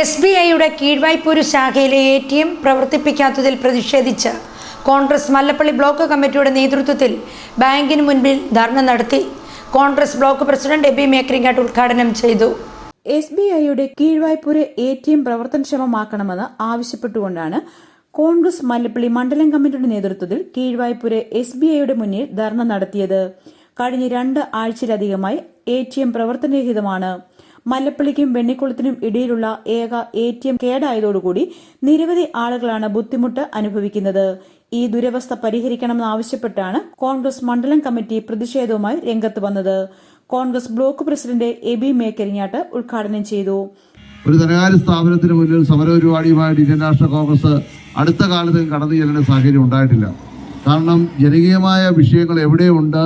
S B ഐയുടെ കീഴ്വായ്പൂര് ശാഖയിലെ A T M പ്രവർത്തിപ്പിക്കാത്തതിൽ പ്രതിഷേധിച്ച് കോൺഗ്രസ് മല്ലപ്പള്ളി ബ്ലോക്ക് കമ്മിറ്റിയുടെ നേതൃത്വത്തിൽ ബാങ്കിന് മുൻപിൽ ധർണ നടത്തി Congress block president AB Mekringattu ഉദ്ഘാടനം ചെയ്തു. എസ് ബി ഐയുടെ കീഴ്വായ്പൂര് എ ടി എം പ്രവർത്തനക്ഷമമാക്കണമെന്ന് ആവശ്യപ്പെട്ടുകൊണ്ടാണ് കോൺഗ്രസ് മല്ലപ്പള്ളി മണ്ഡലം കമ്മിറ്റിയുടെ നേതൃത്വത്തിൽ കീഴ്വായ്പൂര് എസ് ബി ഐയുടെ മുന്നിൽ ധർണ നടത്തിയത്. കഴിഞ്ഞ രണ്ട് ആഴ്ചയിലധികമായി എ ടി എം പ്രവർത്തനരഹിതമാണ്. മല്ലപ്പള്ളിക്കും വെണ്ണിക്കുളത്തിനും ഇടയിലുള്ള ഏക എ ടി എം കേടായതോടുകൂടി നിരവധി ആളുകളാണ് ബുദ്ധിമുട്ട് അനുഭവിക്കുന്നത്. ഈ ദുരവസ്ഥ പരിഹരിക്കണമെന്നാവശ്യപ്പെട്ടാണ് കോൺഗ്രസ് മണ്ഡലം കമ്മിറ്റി പ്രതിഷേധവുമായി രംഗത്ത് വന്നത്. Congress block president Aby Mekkaringattu ഉദ്ഘാടനം ചെയ്തു. ഒരു ധനകാര്യ സ്ഥാപനത്തിന് മുന്നിൽ സമരപരിപാടിയുമായിട്ട് ഇന്ത്യൻ നാഷണൽ കോൺഗ്രസ് അടുത്ത കാലത്ത് കടന്നു ചെല്ലേണ്ട സാഹചര്യം ഉണ്ടായിട്ടില്ല. കാരണം ജനകീയമായ വിഷയങ്ങൾ എവിടെയുണ്ട്?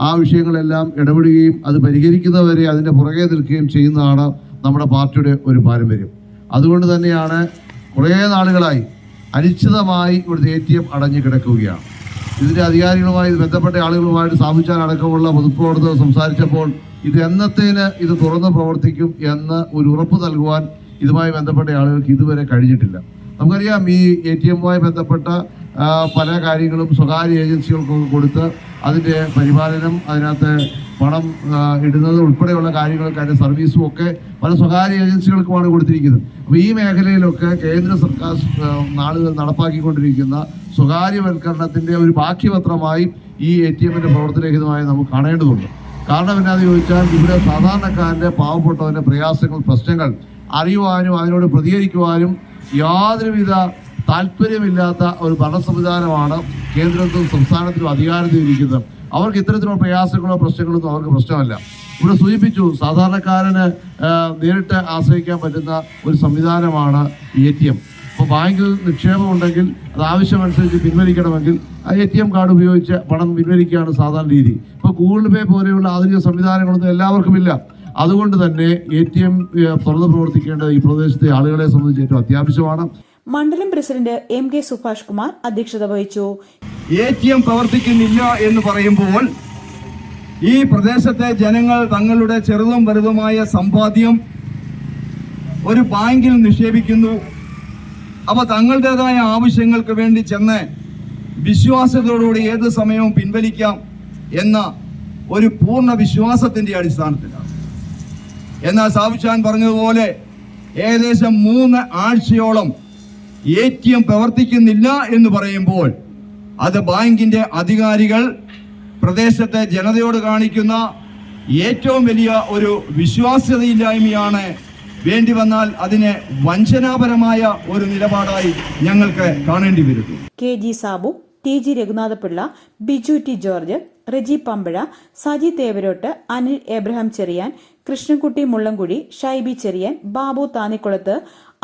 ആ വിഷയങ്ങളെല്ലാം ഇടപെടുകയും അത് പരിഹരിക്കുന്നവരെ അതിന്റെ പുറകെ നിൽക്കുകയും ചെയ്യുന്നതാണ് നമ്മുടെ പാർട്ടിയുടെ ഒരു പാരമ്പര്യം. അതുകൊണ്ട് തന്നെയാണ് കുറേ നാളുകളായി അനിശ്ചിതമായി ഇവിടുത്തെ എ ടി എം അടഞ്ഞു കിടക്കുകയാണ്. ഇതിന്റെ അധികാരികളുമായി ബന്ധപ്പെട്ട ആളുകളുമായിട്ട് സ്ഥാപിച്ചാൽ അടക്കമുള്ള പൊതുപ്രവർത്തകർ സംസാരിച്ചപ്പോൾ ഇത് എന്നത്തേന് ഇത് തുറന്ന് പ്രവർത്തിക്കും എന്ന് ഒരു ഉറപ്പ് നൽകുവാൻ ഇതുമായി ബന്ധപ്പെട്ട ആളുകൾക്ക് ഇതുവരെ കഴിഞ്ഞിട്ടില്ല. നമുക്കറിയാം ഈ എ ടി എമ്മുമായി ബന്ധപ്പെട്ട പല കാര്യങ്ങളും സ്വകാര്യ ഏജൻസികൾക്കൊക്കെ കൊടുത്ത് അതിന്റെ പരിപാലനം അതിനകത്ത് പണം ഇടുന്നത് ഉൾപ്പെടെയുള്ള കാര്യങ്ങൾക്ക് അതിന്റെ സർവീസും ഒക്കെ പല സ്വകാര്യ ഏജൻസികൾക്കുമാണ് കൊടുത്തിരിക്കുന്നത്. അപ്പോൾ ഈ മേഖലയിലൊക്കെ കേന്ദ്ര സർക്കാർ നാളുകൾ നടപ്പാക്കിക്കൊണ്ടിരിക്കുന്ന സ്വകാര്യവൽക്കരണത്തിന്റെ ഒരു ബാക്കിപത്രമായി ഈ എ ടി എമ്മിന്റെ പ്രവർത്തനരഹിതമായി നമുക്ക് കാണേണ്ടതുണ്ട്. കാരണം എന്നാന്ന് ചോദിച്ചാൽ ഇവിടെ സാധാരണക്കാരന്റെ പാവപ്പെട്ടവന്റെ പ്രയാസങ്ങൾ പ്രശ്നങ്ങൾ അറിയുവാനും അതിനോട് പ്രതികരിക്കുവാനും യാതൊരുവിധ താല്പര്യമില്ലാത്ത ഒരു ഭരണ സംവിധാനമാണ് കേന്ദ്രത്തിലും സംസ്ഥാനത്തിലും അധികാരത്തിൽ ഇരിക്കുന്നത്. അവർക്ക് ഇത്തരത്തിലുള്ള പ്രയാസങ്ങളോ പ്രശ്നങ്ങളൊന്നും അവർക്ക് പ്രശ്നമല്ല. ഇവിടെ സൂചിപ്പിച്ചു സാധാരണക്കാരന് നേരിട്ട് ആശ്രയിക്കാൻ പറ്റുന്ന ഒരു സംവിധാനമാണ് എ ടി എം. അപ്പോൾ ബാങ്കിൽ നിക്ഷേപം ഉണ്ടെങ്കിൽ അത് ആവശ്യമനുസരിച്ച് പിൻവലിക്കണമെങ്കിൽ എ ടി എം കാർഡ് ഉപയോഗിച്ച് പണം പിൻവലിക്കുകയാണ് സാധാരണ രീതി. ഇപ്പോൾ ഗൂഗിൾ പേ പോലെയുള്ള ആധുനിക സംവിധാനങ്ങളൊന്നും എല്ലാവർക്കും ഇല്ല അതുകൊണ്ട് തന്നെ എ ടി എം തുറന്നു പ്രവർത്തിക്കേണ്ടത് ഈ പ്രദേശത്തെ ആളുകളെ സംബന്ധിച്ച് ഏറ്റവും അത്യാവശ്യമാണ്. മണ്ഡലം president M K Subhash Kumar അധ്യക്ഷത വഹിച്ചു. എ ടി എം പ്രവർത്തിക്കുന്നില്ല എന്ന് പറയുമ്പോൾ ഈ പ്രദേശത്തെ ജനങ്ങൾ തങ്ങളുടെ ചെറുതും വലുതുമായ സമ്പാദ്യം ഒരു ബാങ്കിൽ നിക്ഷേപിക്കുന്നു. അവ തങ്ങളുടേതായ ആവശ്യങ്ങൾക്ക് വേണ്ടി ചെന്ന് വിശ്വാസത്തോടുകൂടി ഏത് സമയവും പിൻവലിക്കാം എന്ന ഒരു പൂർണ വിശ്വാസത്തിന്റെ അടിസ്ഥാനത്തിലാണ്. എന്നാൽ സാബുചാൻ പറഞ്ഞതുപോലെ ഏകദേശം മൂന്ന് ആഴ്ചയോളം എ ടി എം പ്രവർത്തിക്കുന്നില്ല എന്ന് പറയുമ്പോൾ അത് ബാങ്കിന്റെ അധികാരികൾ പ്രദേശത്തെ ജനതയോട് കാണിക്കുന്ന ഏറ്റവും വലിയ ഒരു വിശ്വാസ്യതയില്ലായ്മയാണ്. വേണ്ടി വന്നാൽ അതിനെ വഞ്ചനാപരമായ ഒരു നിലപാടായി ഞങ്ങൾക്ക് കാണേണ്ടി വരും K G Sabu T G Raghunathapillai Biju T George Reji Pampazha Saji Thevarottu Anil Abraham Cherian Krishnankutty Mullamkuzhi Shaibi Cherian Babu Thannikkulathu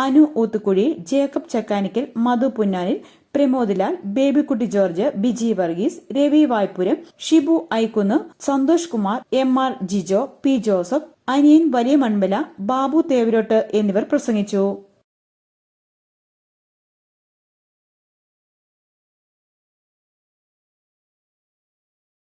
Anu Oothukuzhiyil Jacob Chakkanickal Madhu Punnanil Pramodlal Babykutty George Biji Varghese Ravi Vaipuram Shibu Aikunnu Santhosh Kumar M R Jijo P Joseph Aniyan വലിയ മൺമല ബാബു തേവരോട്ട് എന്നിവർ പ്രസംഗിച്ചു.